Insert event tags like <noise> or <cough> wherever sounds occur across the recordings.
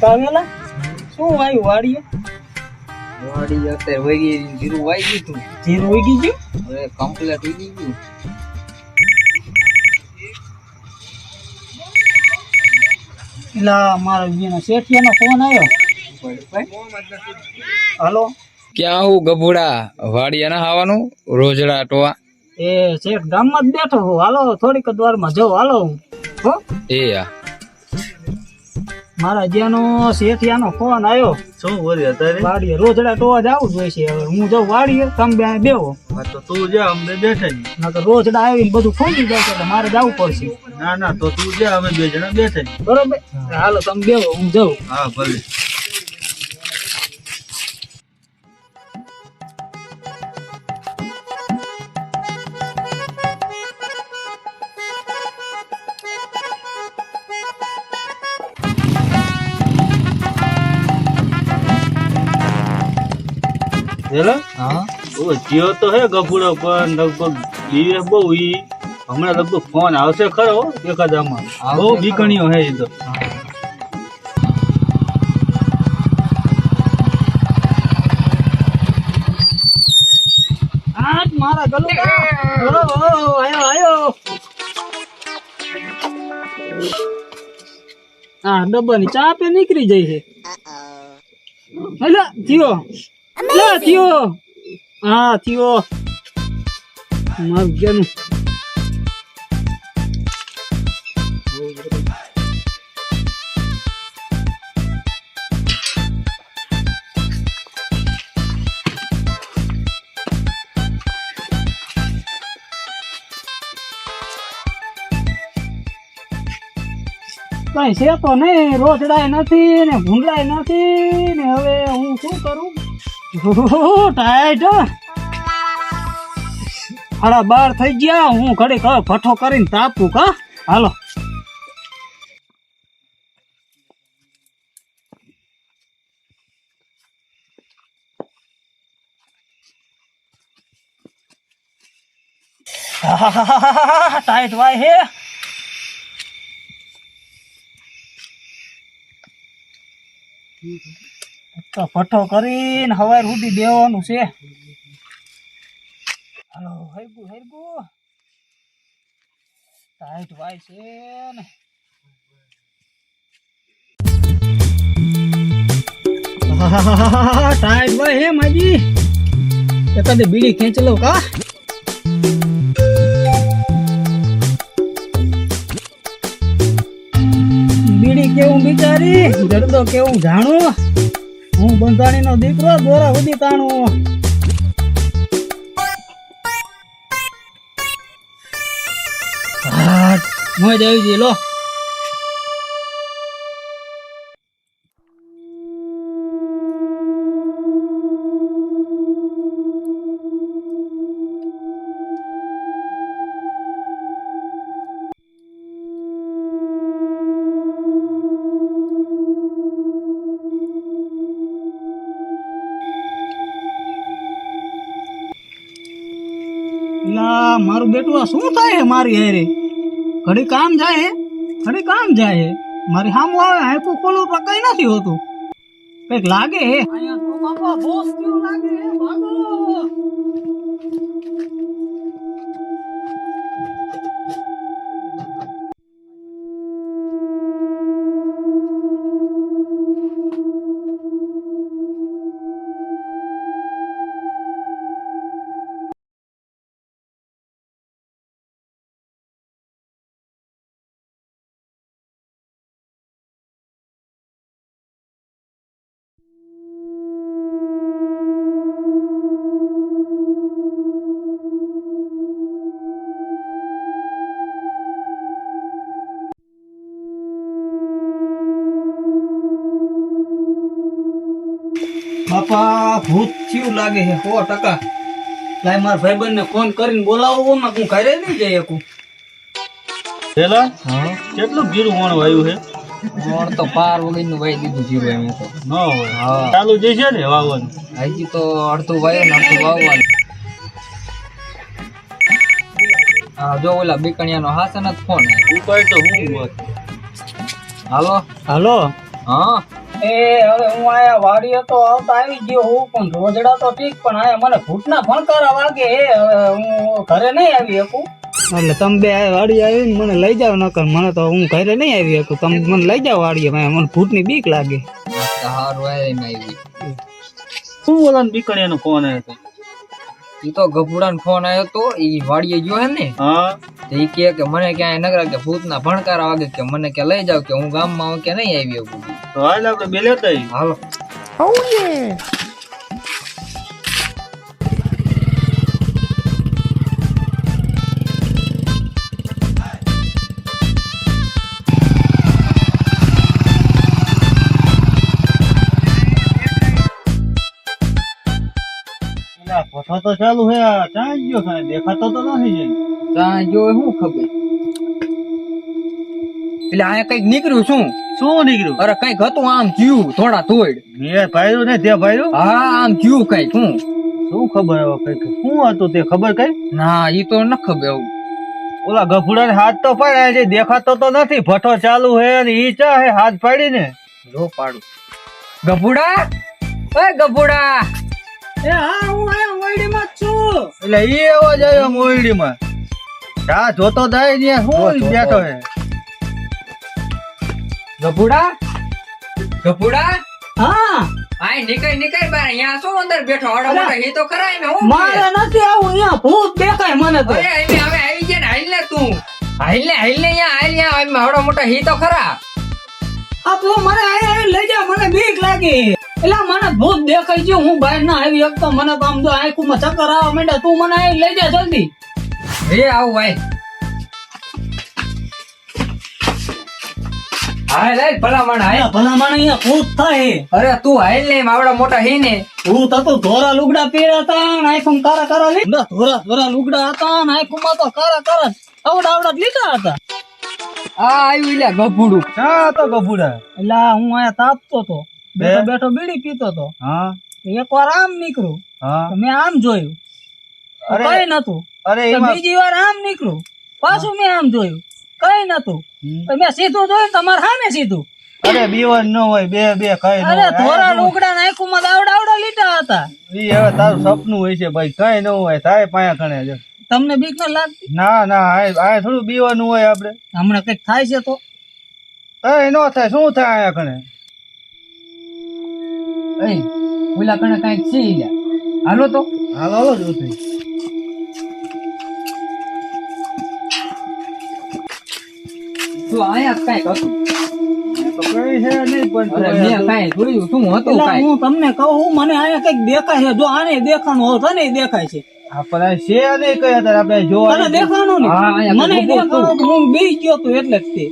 કાવેલા શું વાયું વાડીએ? વાડી અત્યારે વહી ગઈ જીરું વાઈ ગયું તું. જીરું ઉગી ગયું હવે કમ્પ્લેટ ઉગી ગયું. એલા મારા બીનો શેઠિયાનો ફોન આવ્યો હાલો. ક્યાં હું ગભુડા? વાડી ના આવવાનું? રોજડા ટોવા. એ શેઠ ગામમાં જ બેઠો હું હાલો થોડીક જ વારમાં જો હાલો. હું હો? એ આ. મારા જ્યાંનો શેઠિયાનો ફોન આવ્યો. શું બોલ્યો અત્યારે? વાડીએ રોજડા ટોવા જવું જોઈએ છે. હવે હું જાઉં વાડીએ તમે બે બેવો તો તું જા અમે બેઠા ના નકર રોજડા આવીને બધું ખોલી જાય છે એટલે મારે જવું પડશે. ના ના તો તું જા અમે બે જણા બેઠે. બરોબર? હાલો તમે બેહો હું જાઉં. હા ભલે. હેલો હા. ઓ જીઓ તો હે ગફુડો પણ લગભગ ડીએફ બહુ ઈ હમણાં લગભગ ફોન આવશે ખરો એકાદામાં બહુ. બીકણીઓ હે એ તો. આજ મારા ગલુડા ઓ ઓ આયો આયો. ડબ્બાની ચા પે નીકળી જાય છે. હેલો થયો લે, થયો. હા, થયો. મારું જેનું કઈ છે તો નહીં, રોજડાય નથી ને ભૂંડાય નથી ને હવે હું શું કરું? ટાઈટ હાડા બાર થઈ ગયા, હું ઘડીક હવે ભઠ્ઠો કરીને તાપું કા હાલો. <laughs> ટાઈટ વાય હે. તો ભઠ્ઠો કરીને હવાર સુધી દેવાનું છે. હાલો હરગુ હરગુ ટાઈટ વાય છે ને. <laughs> ટાઈટ વાય હે માજી. એકાદે બીડી ખેંચી લઉં કા? બીડી કેવું બિચારી? જડદો કેવું જાણું? હું બંધાણી નો દીકરો દોરા સુધી તાણું. મોજ આવી લો. લા મારું બેટું આ શું થાય હે મારી હેરે? ઘડી કામ જાય હે? ઘડી કામ જાય હે? મારી સામું આવે હાઈપું ખોલું પણ કઈ નથી હોતું. કંઈક લાગે હે? કેવું લાગે બાપા ભૂત થયું લાગે છે સો ટકા. લાય મારા ભાઈબંધ ને ફોન કરીને બોલાવો ને હું ઘરે નહીં જઈ શકું. પેલા? હા. કેટલું જીરું વણ વાયું છે? મોણ તો પાર વગરનું વાઈ દીધું જીરું એમ તો. ન હોય. હા. ચાલુ જશે ને વાવવાનું? હજી તો અડધું વાયો ને અડધું વાવવાનું. હા જો ઓલા બીકણિયાનો હાસન જ ફોન. ઉપાય તો હું હાલો? હાલો? હા. એ હવે હું આયા વાડીએ તો આવતા આવી ગયો હું પણ રોજડા તો ઠીક પણ આયા મને ઘૂંટના ભણકારા વાગે હે. હવે હું ઘરે નહીં આવી શકું. એટલે તમે બે આ વાડી આવીને મને લઈ જાવ નકર મને તો હું ઘરે નહીં આવી શકું. તમે મને લઈ જાવ વાડીએ મને ભૂતની બીક લાગે. શું આવે શું ઓલા દીકરીનો ફોન આવ્યો ઈ તો ગભુડાનો ફોન આવ્યો તો ઈ વાડીએ ગયો હે ને હા. તો ઈ કે કે મને ક્યાંય નગરા કે ભૂતના ભણકારા વાગે કે મને કે લઈ જાવ કે હું ગામમાં આવું કે નહીં આવી શકું તો હાલ આપણે બે તઈ. હાલો. પેલા પથો તો ચાલુ હે આ ગયો કાંઈ દેખાતો તો નથી જઈ ત્યાં શું ખબર? એટલે અહીંયા કંઈક નીકળ્યું શું? શું નીકળ્યું? અરે કંઈક હતું આમ થોડા તોડ ભાઈરું ને તે ભાઈરું હા આમ જ્યું કંઈક હું. શું ખબર હવે કંઈક? શું હતું તે? ખબર કઈ? ના ઈ તો ન ખબર એવું ઓલા ગફુડા હાથ તો પાડ્યા છે દેખાતો તો નથી. ભઠો ચાલુ હે અને ઈ ચા હે હાથ પાડીને. જો પાડું. ગભુડા? એ ગભુડા! એ હા હું આયા વાડીમાં જ છું. એટલે ઈ અવાજ આવ્યો મોયડીમાં ચા જોતો દાય ને હું બેઠો હે ગભુડા? ગભુડા? હા. આય નીકળ નીકળ બાર અહીંયા શું અંદર બેઠો? અલા. મોટો હી તો ખરા એમે હું મારે નથી આવું અહીંયા ભૂત દેખાય મને તો. અરે એમે હવે આવી ગયા ને હાલ ને તું. હાલ ને હાલ ને અહીંયા હાલ અહીંયા આવડો મોટો હી તો ખરા. આ તું મને આયા લઈ જા મને બીક લાગે. એટલે મને ભૂત દેખાય છે હું બહાર ના આવી મને તો આમ જો માં ચક્કર આવવા માંડ્યા. તું મને આવીને લઈ જા જલ્દી. એ આવું ભાઈ. હાલ હાલ ભલા માણ હાલ અહીંયા ભલા માણસ અહીંયા ભૂત થાય. અરે તું હાલ ને એમ આવડા મોટા હી ને. ભૂત હતું ધોરા લુગડા પહેર્યા હતા ને આંખમાં કારા કારા લીધા ધોરા ધોરા લુગડા હતા ને માં તો કારા કારા આવડા આવડા લીધા હતા. આ આવ્યું લ્યા ગભુડું. તો ગફુડા એટલે હું અહીંયા તાપતો તો. બેઠો બે? બેઠો બીડી પીતો તો હા? એક વાર આમ નીકળ્યું હા? મેં આમ જોયું. અરે કઈ નતું. અરે બીજી વાર આમ નીકળ્યું પાછું મેં આમ જોયું. કઈ નતું. મેં સીધું જોયું તમારે સામે સીધું. અરે બીવન ન હોય બે બે કઈ ન અરે ધોરા લુગડા નાખ્યું માં આવડા આવડા લીટા હતા. ઈ હવે તારું સપનું હોય છે ભાઈ કઈ ન હોય થાય પાયા ખણે છે તમને બીક ન લાગતી? ના ના આ આ થોડું બીવાનું હોય આપણે હમણાં કંઈક થાય છે તો? કઈ ન થાય શું થાય આયા ખણે એ ઓલા કણે કાંઈક છે ઈ હાલો તો. હાલો હાલો જોતી. તું અહીંયા કાંઈક હતું. તો કઈ છે નહીં પણ અરે તો મેં કાંઈ જોયું શું હતું હું તમને કહું મને અહીંયા કંઈક દેખાય છે. જો આને દેખાનું હોત ને દેખાય છે. આપણે છે નહીં કઈ અત્યારે તો ઊભો દેખાણું તો હું બેસી ગયો તો એટલે જ તે.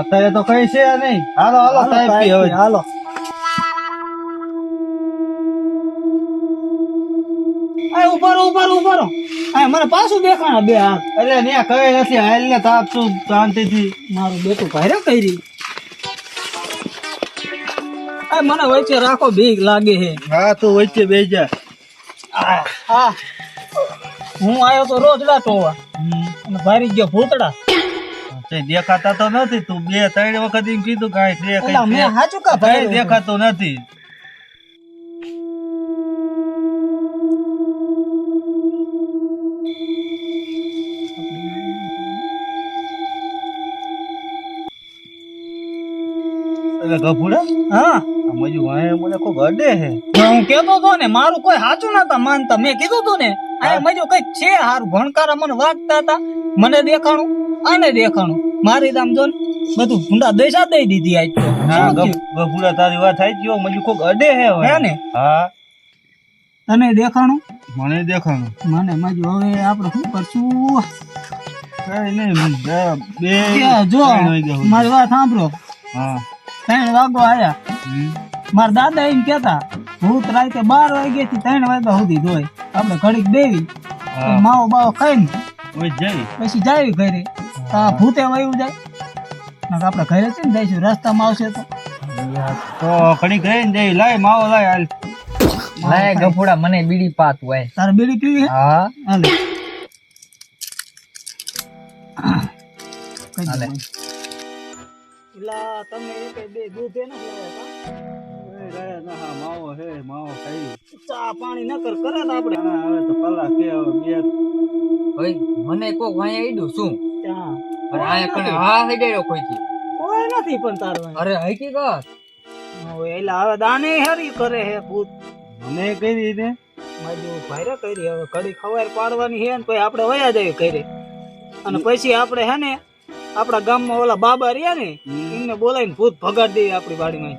અત્યારે તો કઈ છે નહીં. હાલો હાલો સાહેબ હવે. હાલો. ઉપર ઉપર ઉપર આ મને પાછું દેખાણા બે હાથ. અરે ને કઈ નથી હાલ ને તાપ છું શાંતિથી મારું બેટું ભારે કરી. આ મને વચ્ચે રાખો બીક લાગે હે હા તું વચ્ચે બેસી જા. હા હું આવ્યો તો રોજ ટોવા અને ભારી ગયો ભૂતડા. તે દેખાતા તો નથી તું બે ત્રણ વખત એમ કીધું કાંઈ કઈ મેં સાચું કા ભાઈ દેખાતું નથી. એટલે ગભુડા હા? મજુ વાંહે મને કોક અડે હે હું કેતો તો ને મારું કોઈ સાચું નતા માનતા. મેં કીધું તું ને આ મજો કંઈક છે હારું. ભણકારા મને વાગતા હતા. મને દેખાણું આને દેખાણું. મારી આમ જો બધું ભૂંડા દૈસા દઈ દીધી આજ તો. હા શું તારી વાત થાય ગયો મજુ કોક અડે હે હે ને? હા. તને દેખાણું? મને દેખાણું. મને મજો હવે આપણે શું કરશું? કઈ નહીં બે જો. મારી વાત સાંભળો. હા. ત્રણ વાગો આયા. હમ. મારા દાદા એમ કેતા ભૂત રાતે બાર વાગે થી ત્રણ વાગ્યા સુધી જોઈ આપણે ઘડીક દેવી માવો બાવો જઈ પછી જાય ઘરે. તો આ ભૂતે વયું જાય. આપણે ઘરે છે ને જઈશું રસ્તામાં આવશે તો. તો ઘડી ગઈ ને જઈ લાય માવો લાય હાલ. લાય ગફુડા મને બીડી પાત હોય. તારે બીડી પીવી હા. હાલે. હાલે. દે. તમે એ બે દૂધ એ નથી લાવ્યા હા માવો હે માવો ખાઈ. ચા પાણી ન કર કરે આપણે. હવે તો કલાક કે હવે બે. ભાઈ મને કોક વાંયા ઈડું શું? ત્યાં અરે કણે હા કોઈથી? કોઈ નથી પણ તારો અરે હકીકત? એટલે હવે દાને હરી કરે હે ભૂત. મને કરી ને? મારી ભાઈરે કરી હવે કડી ખવાર પાડવાની છે ને પછી આપણે વયા જઈએ કરી અને પછી આપણે હે ને આપણા ગામમાં ઓલા બાબા રહ્યા ને એમને બોલાવીને ભૂત ભગાડી દઈએ આપણી વાડીમાં.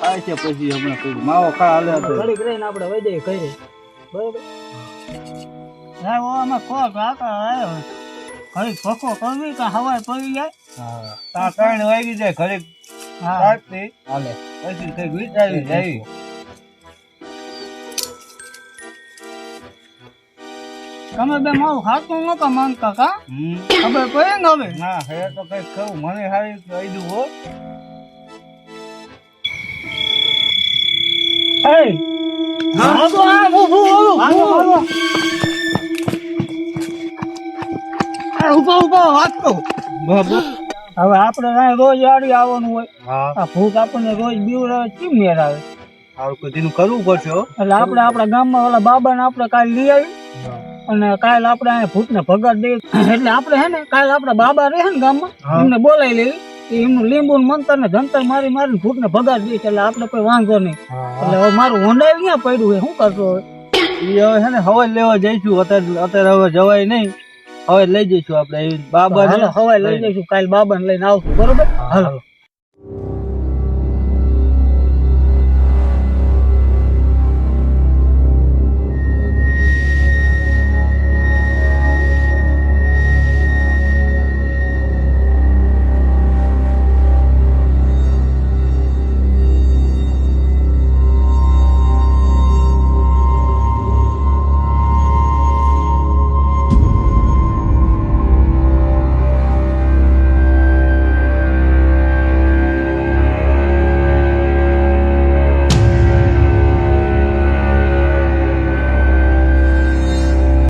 થાય છે પછી હમણાં કઈ માવો ખા હાલે ઘડીક રહીને આપણે વહી જઈએ કરી બરોબર? હા ઓ આમાં કો કાકા આવ્યો ઘડીક પકો કરવી કે હવાય પડી જાય? હા તા ત્રણ વાગી જાય ઘડીક હા. હાલે. પછી કઈ વિચારી જાય. તમે બે મારું ખાતું નતા માંગતા કા? ખબર પડે ને હવે? ના હે તો કઈ કહું મને સારી કહી દઉં હો. હવે આપણે રોજ આડી આવવાનું હોય. આ ભૂખ આપણને રોજ બીવડાવે કેમ મેર આવે સારું કરવું પડશે એટલે આપણે આપણા ગામમાં ઓલા બાબાને આપણે કાલે લઈ આવી અને કાલ આપણે અહીંયા ભૂતને ભગત દે એટલે આપણે હે ને કાલ આપણા બાબા રહે ને ગામમાં એમને બોલાવી લેવી. એમનું લીંબુ મંતર ને જંતર મારી મારી ભૂત ને ભગાડ દે એટલે આપણે કોઈ વાંધો નહીં. એટલે હવે મારું હોંડાઈ ક્યાં પડ્યું હે શું કરશો હવે? છે ને હવે લેવા જઈશું. અત્યારે અત્યારે હવે જવાય નહીં. હવે લઈ જઈશું આપણે. બાબા હવે હવાઈ લઈ જઈશું. કાલ બાબાને લઈને આવશું. બરોબર? હાલો.